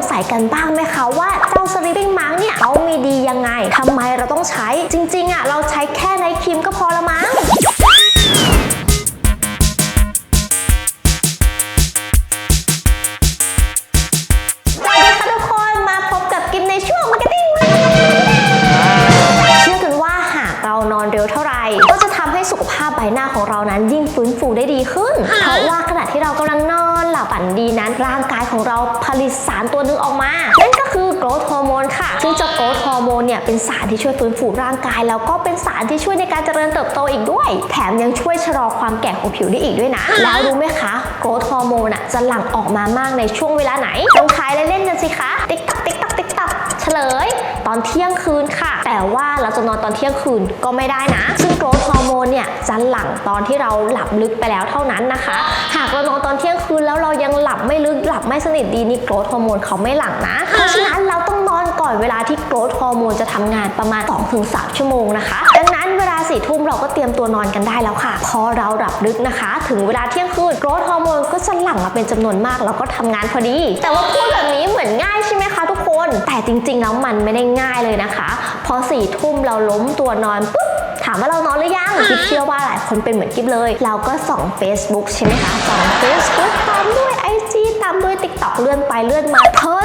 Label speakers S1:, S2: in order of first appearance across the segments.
S1: งสัยกันบ้างไหมคะว่าเจ้า sleeping mask เนี่ยเขามีดียังไงทำไมเราต้องใช้จริงๆอะเราใช้แค่ในครีมก็พอละมั้ ของเรานั้นยิ่งฟื้นฟูได้ดีขึ้น เพราะว่าขณะที่เรากำลังนอนหลับฝันดีนั้นร่างกายของเราผลิตสารตัวหนึงออกมานั่นก็คือโกรทฮอร์โมนค่ะ ซึ่งเจ้าโกรทฮอร์โมนเนี่ยเป็นสารที่ช่วยฟื้นฟูร่างกาย แล้วก็เป็นสารที่ช่วยในการเจริญเติบโตอีกด้วย แถมยังช่วยชะลอความแก่ของผิวได้อีกด้วยนะ แล้วรู้ไหมคะโกรทฮอร์โมนอะจะหลั่งออกมามากในช่วงเวลาไหนลองทายเล่นๆกันสิคะ ติ๊กตักติ๊กตักติ๊กตักเฉลย ตอนเที่ยงคืนค่ะ แต่ว่าเราจะนอนตอนเที่ยงคืนก็ไม่ได้นะ ซึ่งโกรทฮอร์โมนเนี่ยจะหลั่งตอนที่เราหลับลึกไปแล้วเท่านั้นนะคะ หากเรานอนตอนเที่ยงคืนแล้วเรายังหลับไม่ลึกหลับไม่สนิทดีนี่โกรทฮอร์โมนเขาไม่หลั่งนะ เพราะฉะนั้นเราต้องนอนก่อนเวลาที่โกรทฮอร์โมนจะทำงานประมาณ2-3ชั่วโมงนะคะ ดังนั้นเวลาสี่ทุ่ม ราก็เตรียมตัวนอนกันได้แล้วค่ะ พอเราหลับลึกนะคะ ถึงเวลาเที่ยงคืนโกรทฮอร์โมนก็จะหลั่งมาเป็นจำนวนมากแล้วก็ทำงานพอดี แต่ว่าพูดแบบนี้เหมือนง่ายใช่ไหมคะทุกคน แต่จริงๆแล้วมันไม่ได้ง่ายเลยนะคะ พอสี่ทุ่มเราล้มตัวนอนปุ๊บถามว่าเรานอนหรือยังคิดเชื่อว่าหลายคนเป็นเหมือนกิ๊บเลย เราก็ส่อง Facebook ใช่ไหมคะส่อง Facebook ตามด้วย IG ตามด้วย TikTok เลื่อนไปเลื่อนมาเพลิ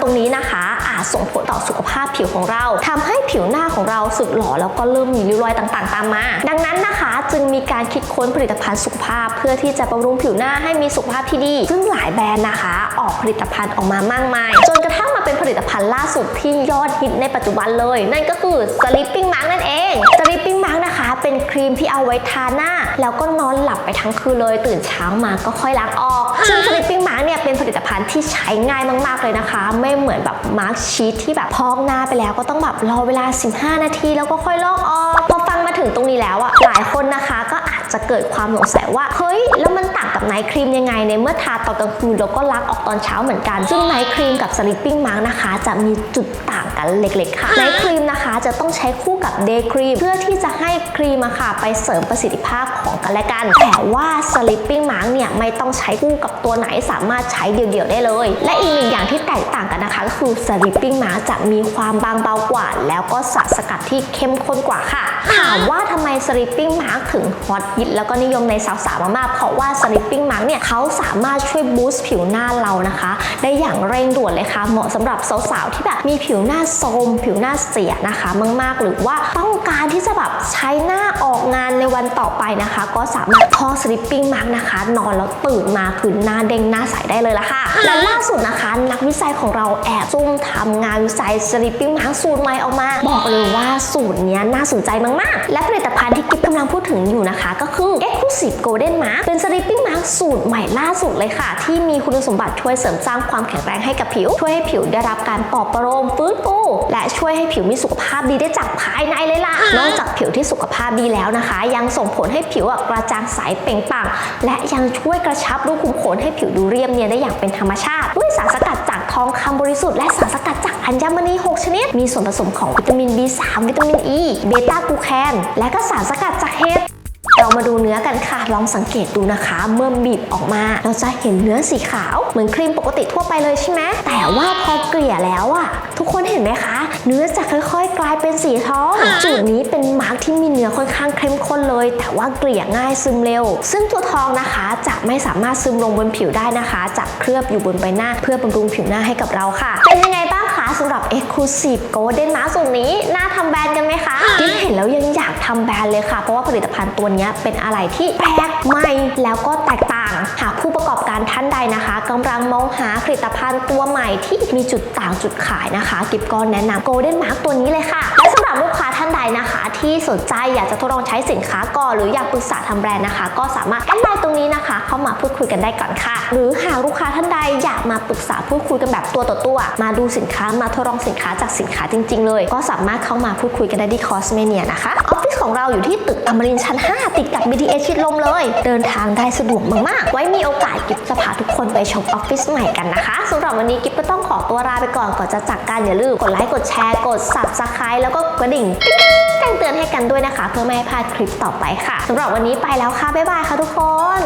S1: ตรงนี้นะคะ อาจส่งผลต่อสุขภาพผิวของเราทำให้ผิวหน้าของเราสึกหรอแล้วก็เริ่มมีริ้วรอยต่างๆ ตามมา ดังนั้นนะคะ จึงมีการคิดค้นผลิตภัณฑ์สุขภาพ เพื่อที่จะบำรุงผิวหน้าให้มีสุขภาพที่ดี ซึ่งหลายแบรนด์นะคะ ออกผลิตภัณฑ์ออกมามากมายจนกระทั่งมาเป็นผลิตภัณฑ์ล่าสุดที่ยอดฮิตในปัจจุบันเลย นั่นก็คือ Sleeping Mask นั่นเอง Sleeping Mask นะคะ เป็นครีมที่เอาไว้ทาหน้า แล้วก็นอนหลับไปทั้งคืนเลย ตื่นเช้ามาก็ค่อยล้างออก ซึ่ง Sleeping Mask เนี่ยเป็นผลิตภัณฑ์ที่ใช้ง่ายมาก ๆ เลยนะคะ ไม่เหมือนแบบมาร์กชีทที่แบบพอกหน้าไปแล้วก็ต้องแบบรอเวลา 15 นาที แล้วก็ค่อยลอกออกพอฟังมาถึงตรงนี้แล้วอะหลายคนนะคะก็อาจจะเกิดความสงสัยว่า เฮ้ย แล้วมันต่างกับไนท์ครีมยังไง ในเมื่อทาตอนกลางคืนแล้วก็ล้างออกตอนเช้าเหมือนกัน ซึ่งไนท์ครีมกับ Sleeping Mask นะคะ จะมีจุดต่างกันเล็ก ๆ ค่ะ ไนท์ครีมนะคะจะต้องใช้คู่กับเดย์ครีมเพื่อที่จะให้ครีมอะค่ะไปเสริมประสิทธิภาพของกันและกัน แต่ว่า Sleeping Mask เนี่ยไม่ต้องใช้คู่กับตัวไหนสามารถใช้เดี่ยวๆได้เลย และอีกหนึ่งอย่างที่แตกต่างกันนะคะก็คือ Sleeping Mask จะมีความบางเบากว่า แล้วก็สารสกัดที่เข้มข้นกว่าค่ะถามว่าทำไม Sleeping Mask ถึงฮอตฮิตแล้วก็นิยมในสาวๆมากๆเพราะว่า Sleeping Mask เนี่ยเขาสามารถช่วยบูสต์ผิวหน้าเรานะคะ ได้อย่างเร่งด่วนเลยค่ะ เหมาะสำหรับสาวๆที่แบบมีผิวหน้าโทรมผิวหน้าเสียนะคะมากๆ หรือว่าต้องการที่จะแบบใช้หน้าออกงานในวันต่อไปนะคะ ก็สามารถพอ Sleeping Mask นะคะ นอนแล้วตื่นมาคือหน้าเด้งหน้าใสได้เลยละค่ะและล่าสุดนะคะ นักวิจัยของเราแอบซุ่มทำงานวิจัย Sleeping Mask สูตรใหม่ออกมา บอกเลยว่าสูตรเนี้ยน่าสนใจมากๆ และผลิตภัณฑ์ที่กิ๊บกำลังพูดถึงอยู่นะคะ ก็คือ Exclusive Golden Mask เป็น Sleeping Mask สูตรใหม่ล่าสุดเลยค่ะ ที่มีคุณสมบัติช่วยเสริมสร้างความแข็งแรงให้กับผิว ช่วยให้ผิวได้รับการปลอบประโลมฟื้นฟูและช่วยให้ผิวมีสุขภาพดีได้จากภายในเลยล่ะ นอกจากผิวที่สุขภาพดีแล้วนะคะ ยังส่งผลให้ผิวอะกระจ่างใสเปล่งปลั่งและยังช่วยกระชับรูขุมขนให้ผิวดูเรียบเนียนได้อย่างเป็นธรรมชาติ ด้วยสารสกัดจากทองคำบริสุทธิ์และสารสกัดจากอัญมณี 6 ชนิด มีส่วนผสมของวิตามิน B3 วิตามิน E เบต้ากลูแคนและก็สารสกัดจากเห็ด เรามาดูเนื้อกันค่ะ ลองสังเกตดูนะคะ เมื่อบีบออกมา เราจะเห็นเนื้อสีขาว เหมือนครีมปกติทั่วไปเลยใช่ไหมแต่ว่าพอเกลี่ยแล้วอะทุกคนเห็นไหมคะ เนื้อจะค่อยๆ กลายเป็นสีทอง จุดนี้เป็นมาร์กที่มีเนื้อค่อนข้างเข้มข้นเลย แต่ว่าเกลี่ยง่ายซึมเร็ว ซึ่งตัวทองนะคะจะไม่สามารถซึมลงบนผิวได้นะคะจะเคลือบอยู่บนใบหน้า เพื่อบำรุงผิวหน้าให้กับเราค่ะ เป็นยังไงบ้างคะ สำหรับ Exclusive Golden Mask สูตรนี้ น่าทำแบรนด์กันไหมคะกิ๊บเห็นแล้วยังอยากทำแบรนด์เลยค่ะ เพราะว่าผลิตภัณฑ์ตัวเนี้ยเป็นอะไรที่แปลกใหม่ แล้วก็แตกต่าง หากผู้ประกอบการท่านใดนะคะกำลังมองหาผลิตภัณฑ์ตัวใหม่ที่มีจุดต่างจุดขายนะคะ กิ๊บก็แนะนำ Golden Mask ตัวนี้เลยค่ะ และสำหรับลูกค้าท่านใดนะคะ ที่สนใจอยากจะทดลองใช้สินค้าก่อนหรืออยากปรึกษาทำแบรนด์นะคะ ก็สามารถแอดไลน์ตรงนี้นะคะ เข้ามาพูดคุยกันได้ก่อนค่ะ หรือหากลูกค้าท่านใดอยากมาปรึกษาพูดคุยกันแบบตัวต่อตัว มาดูสินค้ามาทดลองสินค้าจากสินค้าจริง ๆ เลย ก็สามารถเข้ามาพูดคุยกันได้ที่คอสเมเนียนะคะออฟฟิศของเราอยู่ที่ตึกอมรินชั้น 5 ติดกับ BTS ชิดลมเลย เดินทางได้สะดวกมากๆ ไว้มีโอกาสกิฟจะพาทุกคนไปชมออฟฟิศใหม่กันนะคะสำหรับวันนี้กิฟก็ต้องขอตัวลาไปก่อนก่อนจะจากกันอย่าลืมกดไลค์กดแชร์กด subscribe แล้วก็กระดิ่งติ๊งแจ้งเตือนให้กันด้วยนะคะ เพื่อไม่ให้พลาดคลิปต่อไปค่ะสำหรับวันนี้ไปแล้วค่ะบ๊ายบายค่ะทุกคน